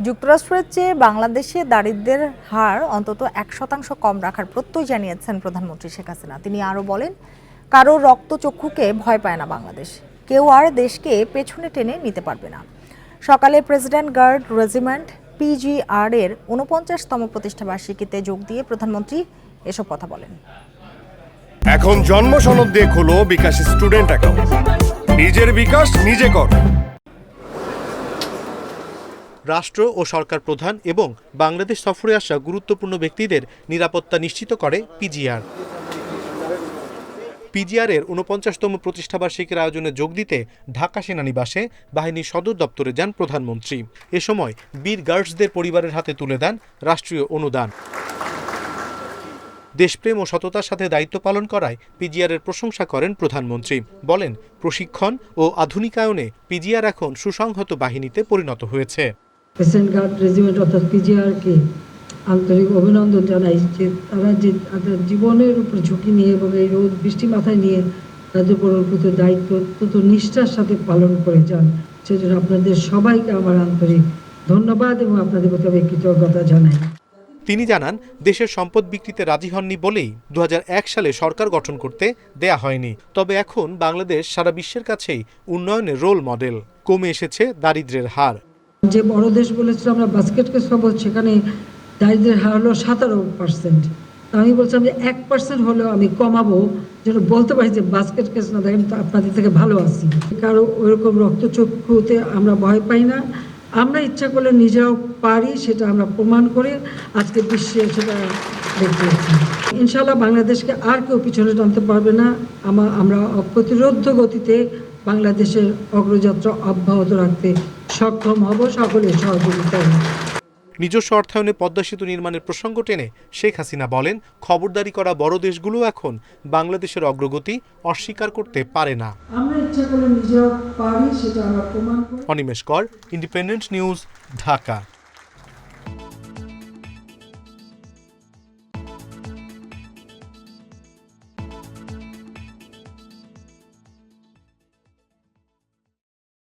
যুক্তরাষ্ট্রের চেয়ে বাংলাদেশে দারিদ্র্যের হার অন্তত এক শতাংশ কম রাখার প্রত্যয় জানিয়েছেন প্রধানমন্ত্রী শেখ হাসিনা। তিনি আরও বলেন, কারও রক্তচক্ষুকে ভয় পায় না বাংলাদেশ। কেউ আর দেশকে পেছনে টেনে নিতে পারবে না। সকালে প্রেসিডেন্ট গার্ড রেজিমেন্ট পিজিআর এর উনপঞ্চাশতম প্রতিষ্ঠাবার্ষিকীতে যোগ দিয়ে প্রধানমন্ত্রী এসব কথা বলেন। এখন জন্ম সনদ দিয়ে খোলো বিকাশ স্টুডেন্ট অ্যাকাউন্ট। নিজের বিকাশ নিজে কর। রাষ্ট্র ও সরকার প্রধান এবং বাংলাদেশ সফরে আসা গুরুত্বপূর্ণ ব্যক্তিদের নিরাপত্তা নিশ্চিত করে পিজিআর। পিজিআরের উনপঞ্চাশতম প্রতিষ্ঠাবার্ষিকীর আয়োজনে যোগ দিতে ঢাকা সেনানিবাসে বাহিনীর সদর দপ্তরে যান প্রধানমন্ত্রী। এ সময় বীর গার্ডসদের পরিবারের হাতে তুলে দেন রাষ্ট্রীয় অনুদান। দেশপ্রেম ও সততার সাথে দায়িত্ব পালন করায় পিজিআরের প্রশংসা করেন প্রধানমন্ত্রী। বলেন, প্রশিক্ষণ ও আধুনিকায়নে পিজিআর এখন সুসংহত বাহিনীতে পরিণত হয়েছে। পেসেন্ট গার্ড রেজিমেন্ট অর্থাৎ পিজিআরকে আন্তরিক অভিনন্দন জানাই যে তারা যে তাদের জীবনের উপর ঝুঁকি নিয়ে এবং এই রোদ বৃষ্টি মাথায় নিয়ে তাদের উপর অর্পিত দায়িত্ব অত্যন্ত নিষ্ঠার সাথে পালন করে যান। সেজন্য আপনাদের সবাইকে আমার আন্তরিক ধন্যবাদ এবং আপনাদের প্রতি আমি কৃতজ্ঞতা জানাই। তিনি জানান, দেশের সম্পদ বিক্রিতে রাজি হননি বলেই দু হাজার এক সালে সরকার গঠন করতে দেয়া হয়নি। তবে এখন বাংলাদেশ সারা বিশ্বের কাছেই উন্নয়নের রোল মডেল কমে এসেছে দারিদ্র্যের হার। যে বড় দেশ বলেছিল, আমরা বাস্কেট কেস পাবো সেখানে দারিদ্রের হার হলো সতেরো পার্সেন্ট আমি বলছিলাম যে এক পার্সেন্ট হলেও আমি কমাবো, যেন বলতে পারি যে বাস্কেট কেস না, দেখেন তো আপনাদের থেকে ভালো আছি। কারও ওইরকম রক্তচক্ষুতে আমরা ভয় পাই না। আমরা ইচ্ছা করলে নিজেরাও পারি, সেটা আমরা প্রমাণ করে আজকে বিশ্বে সেটা দেখিয়েছি ইনশাল্লাহ বাংলাদেশকে আর কেউ পিছনে টানতে পারবে না। আমরা অপ্রতিরোধ্য গতিতে বাংলাদেশের অগ্রযাত্রা অব্যাহত রাখতে সক্ষম হব সকলের সহযোগিতায় নিজস্ব অর্থায়নে পদ্মা সেতু নির্মাণের প্রসঙ্গ টেনে শেখ হাসিনা বলেন খবরদারি করা বড় দেশগুলো এখন বাংলাদেশের অগ্রগতি অস্বীকার করতে পারে না। অনিমেষ কর ইন্ডিপেন্ডেন্ট নিউজ ঢাকা।